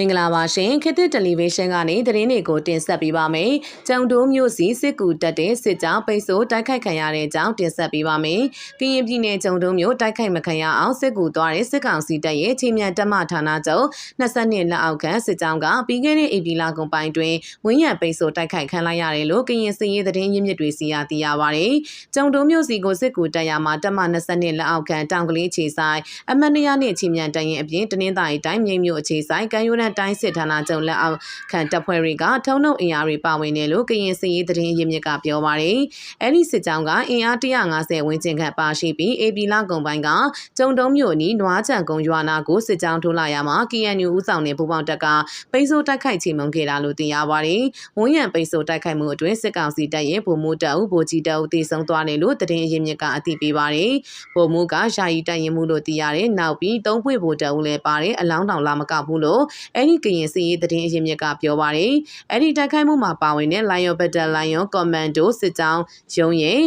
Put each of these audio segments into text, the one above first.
မင်္ဂလာပါရှင်ခေတ်သစ်တယ်လီဗီရှင်းကနေသတင်းတွေကိုတင်ဆက်ပေးပါမယ်။ကြုံတိုးမြို့စီစစ်ကူတက်တဲ့စစ်ကြောင်းပိတ်ဆို့တိုက်ခိုက်ခံရတဲ့အကြောင်းတင်ဆက်ပေးပါမယ်။ကရင်ပြည်နယ်ကြုံတိုးမြို့တိုက်ခိုက်မခံရအောင်စစ်ကူသွားတဲ့စစ်ကောင်စီတပ်ရဲ့ချင်းမြန်တပ်မဌာနချုပ်22လက်အောက်ခံစစ်ကြောင်းကပြီးခဲ့တဲ့ဧပြီလကုန်ပိုင်းတွင်ဝင်းရံပိတ်ဆို့တိုက်ခိုက်ခံလိုက်ရတယ်လို့ကရင်စစ်ရေးသတင်းရင်းမြစ်တွေစီရသိရပါဗျ။ကြုံတိုးမြို့စီကိုစစ်ကူတက်ရမှာတပ်မ22လက်အောက်ခံတောင်ကလေးခြေဆိုင်အမတ်နရနဲ့ချင်းမြန်တရင်အပြင်တနင်္သာရီတိုင်းမြိတ်မြို့အခြေဆိုင်ကံရိုးတန်းတိုင်းစစ်ဌာနချုပ်လက်အောက်ခံတပ်ဖွဲ့တွေကထုံနှုတ်အင်အားတွေပါဝင်တယ်လို့ကရင်စစ်ရေးသတင်းရင်းမြစ်ကပြောပါတယ်။အဲဒီစစ်ကြောင်းကအင်အား150ဝန်းကျင်ခန့်ပါရှိပြီး AB လကုံပိုင်းကကျုံတုံးမြို့နီးနွားချံကုန်းရွာနာကိုစစ်ကြောင်းထိုးလာရမှာ KNU ဦးဆောင်တဲ့ပူပေါင်းတပ်ကပိတ်ဆို့တိုက်ခိုက်ချေမှုန်းခဲ့တာလို့သိရပါတယ်။ဝန်းရံပိတ်ဆို့တိုက်ခိုက်မှုအတွင်းစစ်ကောင်စီတပ်ရဲ့ဗိုလ်မှူးတပ်ဦးဗိုလ်ကြီးတပ်ဦးတည်ဆုံသွားတယ်လို့သတင်းရင်းမြစ်ကအသိပေးပါတယ်။ဗိုလ်မှူးကယာယီတပ်ရင်မှုလို့သိရတယ်။နောက်ပြီးသုံးပွေဗိုလ်တပ်ဦးလည်းပါတယ်အလောင်းတောင်လာမကဘူးလို့အဲဒီကရင်စီရေးသတင်းအရင်းမြစ်ကပြောပါတယ်။အဲ့ဒီတိုက်ခိုက်မှုမှာပါဝင်တဲ့ Lion Battle Lion Commando စစ်ကြောင်းရုံးရဲ့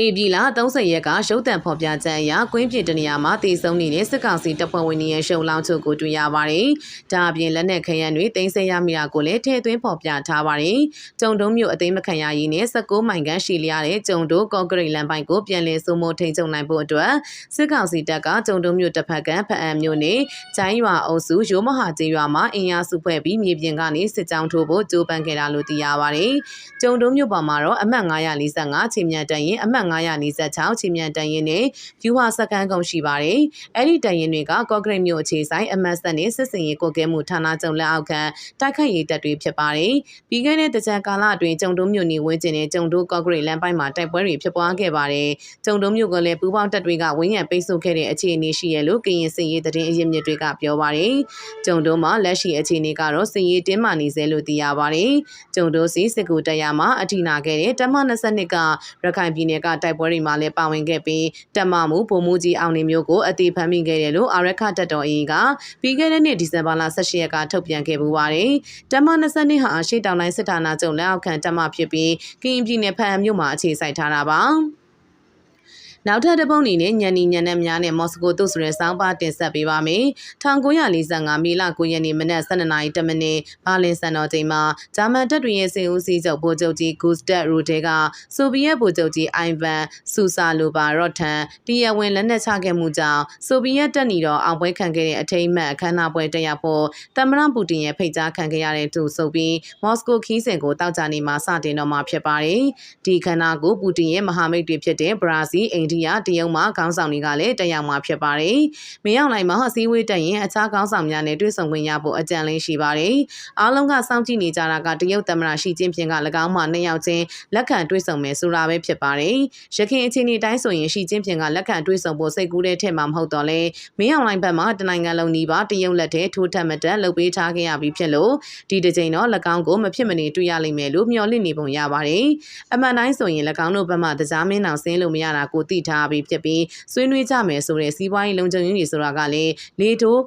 အေပြီလာ30ရက်ကရုပ်တံဖော်ပြချက်အရကွင်းပြတနေရာမှာတည်ဆုံနေတဲ့စစ်ကောင်စီတပ်ဖွဲ့ဝင်တွေရဲ့ရှုံလောင်းချုပ်ကိုတွေ့ရပါတယ်။ဒါအပြင်လက်နက်ခရမ်းတွေတင်ဆက်ရမိတာကိုလည်းထည့်သွင်းဖော်ပြထားပါတယ်။ကျုံတုံးမြို့အသိမခံရရေးနဲ့16မိုင်ခန့်ရှိလျားတဲ့ကျုံတုံးကော့ဂရိတ်လမ်းပိုင်းကိုပြန်လည်စိုးမိုးထိန်းချုပ်နိုင်ဖို့အတွက်စစ်ကောင်စီတပ်ကကျုံတုံးမြို့တစ်ဖက်ကဖအံမြို့နယ်ကျိုင်းရွာအုပ်စုရိုးမဟာကျေးရွာမှာအင်အားစုဖွဲ့ပြီးမြေပြင်ကနေစစ်ကြောင်းထိုးဖို့ကြိုးပမ်းခဲ့တာလို့သိရပါတယ်။ကျုံတုံးမြို့ပေါ်မှာတော့အမှတ်945ချိန်မြန်တန်ရင်အမှတ်946ချင်းမြန်တန်ရင်နဲ့ယူဟာစကန်ကုန်ရှိပါတယ်။အဲ့ဒီတန်ရင်တွေကကော့ဂရိတ်မြို့အခြေဆိုင်အမတ်စနဲ့စစ်စင်ရေးကိုကဲမှုဌာနချုပ်လက်အောက်ခံတိုက်ခိုက်ရေးတပ်တွေဖြစ်ပါတယ်။ပြီးခဲ့တဲ့တကြံကာလအတွင်းကျုံတုံးမြို့နေဝင်းကျင်နဲ့ကျုံတုံးကော့ဂရိတ်လမ်းပိုင်းမှာတိုက်ပွဲတွေဖြစ်ပွားခဲ့ပါတယ်။ကျုံတုံးမြို့ကလည်းပူးပေါင်းတပ်တွေကဝင်းရံပိတ်ဆို့ခဲ့တဲ့အခြေအနေရှိရလို့ကရင်စစ်ရေးသတင်းအရင်းမြစ်တွေကပြောပါတယ်။ကျုံတုံးမှာလက်ရှိအခြေအနေကတော့စစ်ရေးတင်းမာနေစေလို့သိရပါတယ်။ကျုံတုံးစီစစ်ကူတပ်ရမှာအထိနာခဲ့တဲ့တမ22ကရခိုင်ပြည်နယ်ကတိုက်ပွဲတွေမှာလည်းပါဝင်ခဲ့ပြီးတက်မမှုဗိုလ်မှူးကြီးအောင်နေမျိုးကိုအသေးဖမ်းမိခဲ့တယ်လို့အာရခတပ်တော်အေးကပြီးခဲ့တဲ့နှစ်ဒီဇင်ဘာလ18ရက်ကထုတ်ပြန်ခဲ့ပူပါတယ်။တက်မ22ဟာရှေ့တောင်တိုင်းစစ်ဌာနချုပ်လက်အောက်ခံတက်မဖြစ်ပြီးကရင်ပြည်နယ်ဖန်မြို့မှာအခြေစိုက်ထားတာပါ။ နောက်ထပ်တစ်ပုတ်အနေနဲ့ညံနီညံနဲ့များနဲ့မော်စကိုတို့ဆိုတဲ့စောင်းပါတင်ဆက်ပေးပါမယ်။1945မေလ9ရက်နေ့မနက်12နာရီ10မိနစ်ဘာလင်စံတော်ချိန်မှာဂျာမန်တပ်တွေရဲ့စေဦးစီးချုပ်ဗိုလ်ချုပ်ကြီးဂူစတက်ရိုတဲကဆိုဗီယက်ဗိုလ်ချုပ်ကြီးအိုင်ဗန်ဆူဆာလိုဘာရော့ထန်တရားဝင်လက်နက်ချခဲ့မှုကြောင့်ဆိုဗီယက်တပ်နီတော်အောင်ပွဲခံခဲ့တဲ့အထိမ်းအမှတ်အခမ်းအနားပွဲတက်ရောက်ဖို့သမ္မတပူတင်ရဲ့ဖိတ်ကြားခံခဲ့ရတဲ့သူဆိုပြီးမော်စကိုခီးစဉ်ကိုတောက်ကြနေမှာစတင်တော့မှာဖြစ်ပါတယ်။ဒီခန္ဓာကိုပူတင်ရဲ့မဟာမိတ်တွေဖြစ်တဲ့ဘရာဇီးအိန္ဒိယတရုတ်မှခေါင်းဆောင်တွေကလည်းတက်ရောက်မှာဖြစ်ပါတယ်။မင်းအောင်လှိုင်မှာအစည်းအဝေးတက်ရင်အခြားခေါင်းဆောင်များနဲ့တွေ့ဆုံခွင့်ရဖို့အကြံလင်းရှိပါတယ်။အားလုံးကစောင့်ကြည့်နေကြတာကတရုတ်သမ္မတရှီကျင်းပင်က၎င်းမှနှစ်ယောက်ချင်းလက်ခံတွေ့ဆုံမယ်ဆိုတာပဲဖြစ်ပါတယ်။ရခိုင်အခြေအနေတိုင်းဆိုရင်ရှီကျင်းပင်ကလက်ခံတွေ့ဆုံဖို့စိတ်ကူးတဲ့ထက်မှမဟုတ်တော့လဲမင်းအောင်လှိုင်ဘက်မှတနိုင်ငံလုံးနီးပါးတရုတ်လက်ထဲထိုးထက်မတက်လှုပ်ပေးထားခဲ့ရပြီးဖြစ်လို့ဒီတစ်ချိန်တော့၎င်းကိုမဖြစ်မနေတွေ့ရလိမ့်မယ်လို့မျှော်လင့်နေပုံရပါတယ်။အမှန်တိုင်းဆိုရင်၎င်းတို့ဘက်မှတကြားမင်းအောင်ဆင်းလို့မရတာကိုသိထားပြီးဖြစ်ပြီးဆွေးနွေးကြမယ်ဆိုတဲ့စီးပွားရေးလုံခြုံရေးတွေဆိုတာကလည်းလေတိုး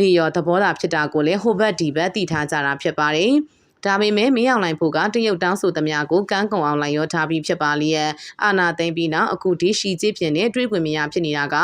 လီယောသဘောတာဖြစ်တာကိုလည်းဟိုဘက်ဒီဘက်တည်ထားကြတာဖြစ်ပါတယ်။ ဒါပေမဲ့မင်းအောင်လှိုင်ဖို့ကတရုတ်တောင်းဆိုသမျှကိုကန်းကုံအောင်လှိုင်ရောထားပြီးဖြစ်ပါလျက်အာနာသိမ့်ပြီးနောက်အခုဒီရှီကျစ်ပြင်းနဲ့တွေးခွင့်မရဖြစ်နေတာက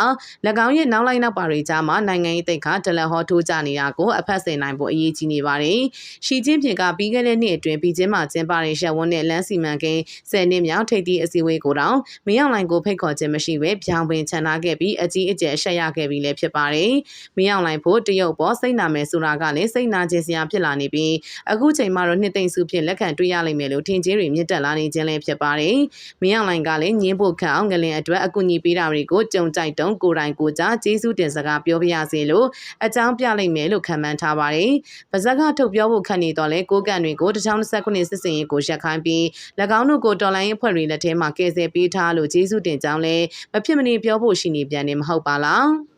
၎င်းရဲ့နောက်လိုက်နောက်ပါတွေကြားမှာနိုင်ငံရေးတိတ်ခါဒလဟောထိုးကြနေတာကိုအဖက်ဆင်နိုင်ဖို့အရေးကြီးနေပါတယ်။ရှီကျင်းပြင်းကပြီးခဲ့တဲ့နှစ်အတွင်းပြည်ချင်းမှာကျင်းပတဲ့ရက်ဝန်းနဲ့လမ်းစီမံကိန်း10နှစ်မြောက်ထိပ်သီးအစည်းအဝေးကိုတောင်မင်းအောင်လှိုင်ကိုဖိတ်ခေါ်ခြင်းမရှိဘဲပြောင်းပင်ချန်ထားခဲ့ပြီးအကြီးအကျယ်ရှက်ရခဲ့ပြီးလည်းဖြစ်ပါတယ်။မင်းအောင်လှိုင်ဖို့တရုတ်ပေါ်စိတ်နာမယ်ဆိုတာကလည်းစိတ်နာခြင်းစရာဖြစ်လာနေပြီးအခုချိန်မှာတော့နှစ်သိမ့်စုဖြင့်လက်ခံတွေ့ရလိမ့်မယ်လို့ထင်ကြေးတွေမြင့်တက်လာနေခြင်းလည်းဖြစ်ပါတယ်။မင်းအောင်လိုင်ကလည်းညင်းဖို့ခန့်အောင်ငလင်အတွက်အကူအညီပေးတာတွေကိုကြုံကြိုက်တုံးကိုယ်တိုင်ကိုကြားကျေးဇူးတင်စကားပြောပြရစီလို့အကြောင်းပြလိမ့်မယ်လို့ခံမှန်းထားပါတယ်။ပါဇက်ကထုတ်ပြောဖို့ခန့်နေတော့လဲကိုကန်တွေကို2029စစ်စင်ရေးကိုရက်ခိုင်းပြီး၎င်းတို့ကိုတော်လိုင်းအဖွဲ့တွေလက်ထဲမှာကယ်ဆယ်ပေးထားလို့ကျေးဇူးတင်ကြောင်းလဲမဖြစ်မနေပြောဖို့ရှိနေပြန်နေမဟုတ်ပါလား။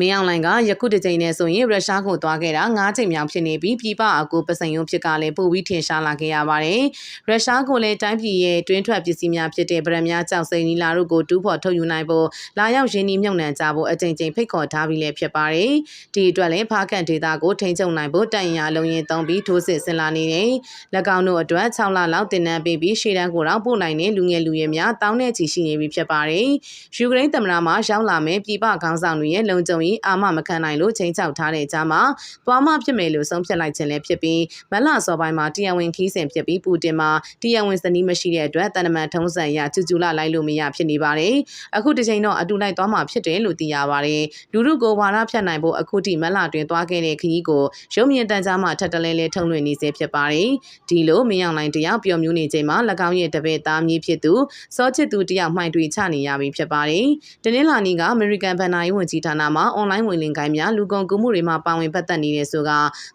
မင်းအောင်လှိုင်ကယခုတစ်ချိန်နဲ့ဆိုရင်ရုရှားကိုသွားခဲ့တာ၅ချိန်မြောက်ဖြစ်နေပြီးပြည်ပအကူပစံယုံဖြစ်ကလည်းပိုပြီးထင်ရှားလာခဲ့ရပါတယ်။ရုရှားကိုလည်းတိုင်းပြည်ရဲ့တွင်းထွက်ပစ္စည်းများဖြစ်တဲ့ဗရန်များကြောက်စိန်နီလာတို့ကိုတူးဖော်ထုတ်ယူနိုင်ဖို့လာရောက်ရင်းနှီးမြှုပ်နှံကြဖို့အကြိမ်ကြိမ်ဖိတ်ခေါ်ထားပြီးလည်းဖြစ်ပါတယ်။ဒီအတွက်လည်းဖားခန့်ဒေတာကိုထိန်းချုပ်နိုင်ဖို့တန်ရာလုံးရင်သုံးပြီးထိုးစစ်ဆင်လာနေတယ်။၎င်းတို့အတွက်6လလောက်တင်နန်းပေးပြီးရှေ့တန်းကိုတော့ပို့နိုင်တဲ့လူငယ်လူရွယ်များတောင်းတဲ့ချီရှိနေပြီဖြစ်ပါတယ်။ယူကရိန်းသမ္မတမှရောက်လာမဲ့ပြည်ပခေါင်းဆောင်တွေရဲ့လုံခြုံပြီးအာမမခံနိုင်လို့ချိန်ချောက်ထားတဲ့ကြားမှာသွားမှဖြစ်မယ်လို့ဆုံးဖြတ်လိုက်ခြင်းလည်းဖြစ်ပြီးမလစောပိုင်းမှာတရားဝင်ခီးစဉ်ဖြစ်ပြီးပူတင်မှာတရားဝင်စနီးမရှိတဲ့အတွက်တန်တမန်ထုံးစံရကျူကျူလာလိုက်လို့မရဖြစ်နေပါတယ်။အခုတစ်ချိန်တော့အတူလိုက်သွားမှာဖြစ်တယ်လို့သိရပါတယ်။လူလူကိုဝါရဖြတ်နိုင်ဖို့အခုထိမလတွင်သွားခဲ့တဲ့ခရီးကိုရုံမြင့်တန်းကြားမှာထပ်တလဲလဲထုံလွှင့်နေစေဖြစ်ပါတယ်။ဒီလိုမယောင်လိုင်းတယောက်ပျော်မြူးနေချိန်မှာ၎င်းရဲ့တပည့်သားမြေးဖြစ်သူစောချစ်သူတယောက်မှိုင်တွေချနေရပြီဖြစ်ပါတယ်။တနင်္လာနေ့ကအမေရိကန်ဗန်နာရေးဝန်ကြီးဌာနမှအွန်လိုင်းဝင်လင်ကိုင်းများလူကုန်ကူးမှုတွေမှာပါဝင်ပတ်သက်နေတယ်ဆိုက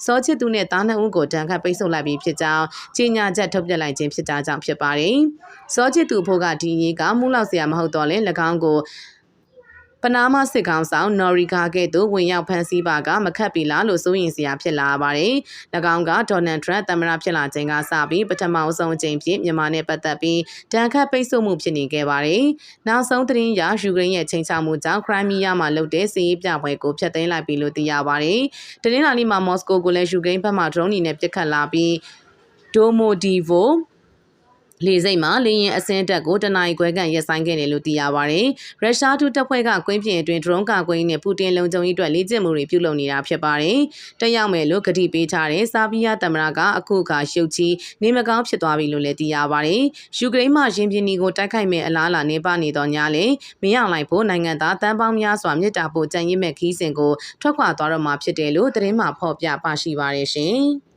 စောချစ်သူနဲ့တားနှံဦးကိုတန်ခတ်ပိတ်ဆို့လိုက်ပြီးဖြစ်ကြောင်းကြေညာချက်ထုတ်ပြန်လိုက်ခြင်းဖြစ်တာကြောင့်ဖြစ်ပါတယ်။စောချစ်သူဖို့ကဒီရေးကမူလောက်စရာမဟုတ်တော့လဲ၎င်းကို ပနာမစစ်ကောင်ဆောင်နော်ရီဂါကဲ့သို့ဝင်ရောက်ဖမ်းဆီးပါကမခတ်ပြီလားလို့စိုးရင်စရာဖြစ်လာပါတယ်။၎င်းကဒေါ်နယ်ထရန့်သမ္မတဖြစ်လာခြင်းကစပြီးပထမအဆုံးအကြိမ်ဖြစ်မြန်မာနဲ့ပတ်သက်ပြီးတန်ခတ်ပိတ်ဆို့မှုဖြစ်နေခဲ့ပါတယ်။နောက်ဆုံးသတင်းရယူကရိန်းရဲ့ချိန်ချမှုကြောင့်ခရိုင်းမီးယားမှာလုပ်တဲ့စီးရေးပြပွဲကိုဖျက်သိမ်းလိုက်ပြီလို့သိရပါတယ်။တနင်္လာနေ့မှာမော်စကိုကိုလည်းယူကရိန်းဘက်မှဒရုန်းနဲ့ပစ်ခတ်လာပြီးဒိုမိုဒီဗို လေစိတ်မှာလေရင်အစင်းတက်ကိုတနအီခွဲကန်ရက်ဆိုင်ခဲ့တယ်လို့သိရပါဗျ။ရုရှားထူတပ်ဖွဲ့ကကွင်းပြင်အတွင်းဒရုန်းကာကွင်းနဲ့ပူတင်လုံခြုံရေးအတွက်လေ့ကျင့်မှုတွေပြုလုပ်နေတာဖြစ်ပါတယ်။တက်ရောက်မယ်လို့ကတိပေးထားတဲ့စာဗီးယားသမ္မတကအခုအခါရှုပ်ချီနေမကောင်းဖြစ်သွားပြီလို့လည်းသိရပါဗျ။ယူကရိန်းမှရင်ပြင်ကိုတိုက်ခိုက်မဲ့အလားအလာနေပါနေတော့ညာလေမင်းအောင်လိုက်ဖို့နိုင်ငံသားတန်ပေါင်းများစွာမြစ်တာပို့ကြံရင်မဲ့ခီးစဉ်ကိုထွက်ခွာသွားတော့မှာဖြစ်တယ်လို့သတင်းမှဖော်ပြပါရှိပါရရှင်။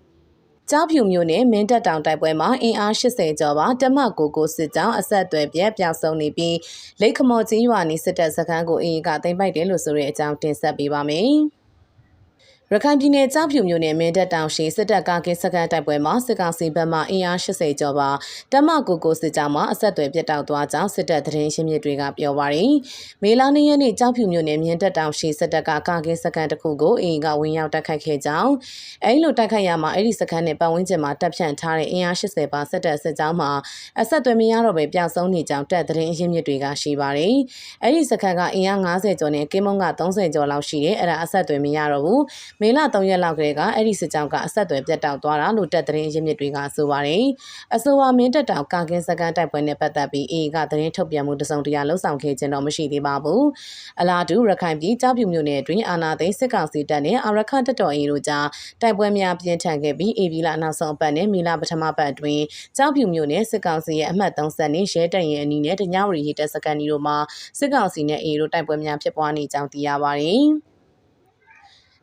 ကြောက်ဖြူမျိုးနဲ့မင်းတက်တောင်တိုက်ပွဲမှာအင်အား80ကျော်ပါတမကိုကိုစစ်ကြောင်းအဆက်အသွယ်ပြက်ပြောက်ဆုံးနေပြီးလိတ်ခမော်ကြီးရွာနေစစ်တပ်စခန်းကိုအင်ကသိမ်းပိုက်တယ်လို့ဆိုတဲ့အကြောင်းတင်ဆက်ပေးပါမယ်။ ရခိုင်ပြည်နယ်ကြောက်ဖြူမြို့နယ်မင်းတပ်တောင်ရှိစစ်တပ်ကားကင်းစခန်းတိုက်ပွဲမှာစစ်ကောင်စီဘက်မှအင်အား80ကျော်ပါတမကိုကိုစစ်ကြောင်းမှာအဆက်အသွယ်ပြတ်တောက်သွားကြောင်းစစ်တပ်သတင်းရှင်းမြစ်တွေကပြောပါရယ်မေလာနေ့ရက်နေ့ကြောက်ဖြူမြို့နယ်မင်းတပ်တောင်ရှိစစ်တပ်ကကားကင်းစခန်းတစ်ခုကိုအင်ကဝင်ရောက်တိုက်ခိုက်ခဲ့ကြောင်းအဲဒီလိုတိုက်ခိုက်ရမှာအဲ့ဒီစခန်းနဲ့ပတ်ဝန်းကျင်မှာတပ်ဖြန့်ထားတဲ့အင်အား80ပါစစ်တပ်စစ်ကြောင်းမှာအဆက်အသွယ်မရတော့ပဲပျောက်ဆုံးနေကြောင်းတပ်သတင်းရှင်းမြစ်တွေကရှိပါရယ်အဲ့ဒီစခန်းကအင်အား90ကျော်နဲ့ကင်းမုံက30ကျော်လောက်ရှိတယ်အဲ့ဒါအဆက်အသွယ်မရတော့ဘူးမေလ3ရက်လောက်ကလေးကအဲ့ဒီစစ်ကြောင်းကအဆက်အသွယ်ပြတ်တောက်သွားတာလို့တပ်သတင်းရင်းမြစ်တွေကဆိုပါတယ်။အဆိုပါမင်းတပ်တောင်ကာကင်းစကန်တိုက်ပွဲနဲ့ပတ်သက်ပြီးအေကသတင်းထုတ်ပြန်မှုတစုံတရာလှုံ့ဆော်ခဲ့ခြင်းတော့မရှိသေးပါဘူး။အလားတူရခိုင်ပြည်ကြောက်ဖြူမြို့နယ်အတွင်းအာနာသိန်းစစ်ကောင်စီတပ်နဲ့အာရခတပ်တော်အေတို့ကြားတိုက်ပွဲများပြင်းထန်ခဲ့ပြီးအေဗီလာနောက်ဆုံးအပတ်နဲ့မီလာပထမပတ်အတွင်းကြောက်ဖြူမြို့နယ်စစ်ကောင်စီရဲ့အမှတ်30နဲ့ရဲတပ်ရင်အနီးနဲ့တညဝရီဟီတက်စကန်ဒီတို့မှာစစ်ကောင်စီနဲ့အေတို့တိုက်ပွဲများဖြစ်ပွားနေကြောင်းသိရပါတယ်။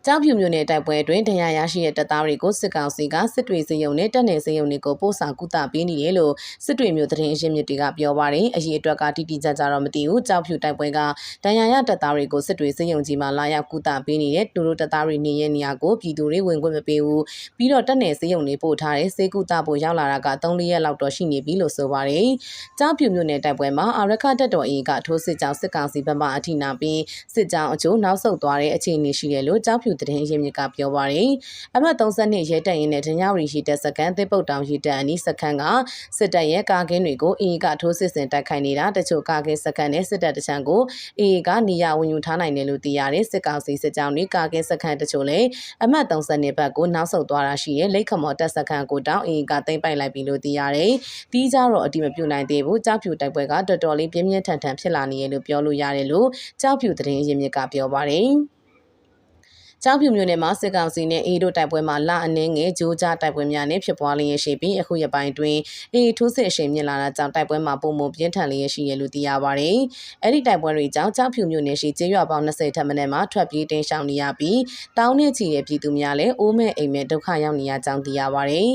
ကြောက်ဖြူမြို့နယ်တိုက်ပွဲအတွင်းတရားရရှိတဲ့တပ်သားတွေကိုစစ်ကောင်စီကစစ်တွေစေယုံနဲ့တပ်နယ်စေယုံတွေကိုပို့ဆောင်ကုသပေးနေတယ်လို့စစ်တွေမြို့သတင်းအရင်းမြစ်တွေကပြောပါတယ်။အရေးအတွက်ကတိတိကျကျတော့မသိဘူး။ကြောက်ဖြူတိုက်ပွဲကတရားရတပ်သားတွေကိုစစ်တွေစေယုံကြီးမှာလာရောက်ကုသပေးနေတဲ့သူတို့တပ်သားတွေနေရနေရာကိုပြည်သူတွေဝင်ခွင့်မပေးဘူး။ပြီးတော့တပ်နယ်စေယုံတွေပို့ထားတဲ့စေကုသဖို့ရောက်လာတာက3-4ရက်လောက်တော့ရှိနေပြီလို့ဆိုပါတယ်။ကြောက်ဖြူမြို့နယ်တိုက်ပွဲမှာအာရခတပ်တော်အေကထိုးစစ်ကြောင်စစ်ကောင်စီဘက်မှအထိနာပြီးစစ်ကြောင်အကျိုးနောက်ဆုတ်သွားတဲ့အခြေအနေရှိတယ်လို့ကြောက်ဖြူသတင်းရင်းမြစ်ကပြောပါရယ်အမှတ်32ရဲတပ်ရင်နဲ့ဒညဝရီရှိတပ်စခန်းသစ်ပုတ်တောင်ရှိတပ်အနီးစခန်းကစစ်တပ်ရဲ့ကာကင်းတွေကိုအေကထိုးစစ်ဆင်တိုက်ခိုက်နေတာတချို့ကာကင်းစခန်းနဲ့စစ်တပ်တချမ်းကိုအေကနေရဝင်ယူထားနိုင်တယ်လို့သိရတယ်စစ်ကောင်စီစစ်ကြောင်းတွေကာကင်းစခန်းတချို့လည်းအမှတ်32ဘက်ကိုနောက်ဆုတ်သွားတာရှိရဲ့လိတ်ခမော်တပ်စခန်းကိုတောင်းအေကသိမ့်ပိုက်လိုက်ပြီလို့သိရတယ်တီးကြတော့အတိမပြုတ်နိုင်သေးဘူးကြောက်ဖြူတိုက်ပွဲကတော်တော်လေးပြင်းပြင်းထန်ထန်ဖြစ်လာနေရလို့ပြောလို့ရတယ်လို့ကြောက်ဖြူသတင်းရင်းမြစ်ကပြောပါတယ် ကျောင်းဖြူမြို့နယ်မှာစစ်ကောင်စီနဲ့အေးတို့တိုက်ပွဲမှာလအနှင်းငယ်ဂျိုးကြားတိုက်ပွဲများနဲ့ဖြစ်ပွားလျက်ရှိပြီးအခုရပိုင်းတွင်အေးထိုးစစ်အရှိန်မြင့်လာတာကြောင့်တိုက်ပွဲမှာပုံမပြင်းထန်လျက်ရှိရလို့သိရပါတယ်။အဲ့ဒီတိုက်ပွဲတွေကြောင့်ကျောင်းဖြူမြို့နယ်ရှိကျေးရွာပေါင်း20ထပ်မံနဲ့မှာထွက်ပြေးတင်ရှောင်နေရပြီးတောင်းနဲ့ချီတဲ့ပြည်သူများလည်းအိုးမဲ့အိမ်မဲ့ဒုက္ခရောက်နေရကြောင်းသိရပါတယ်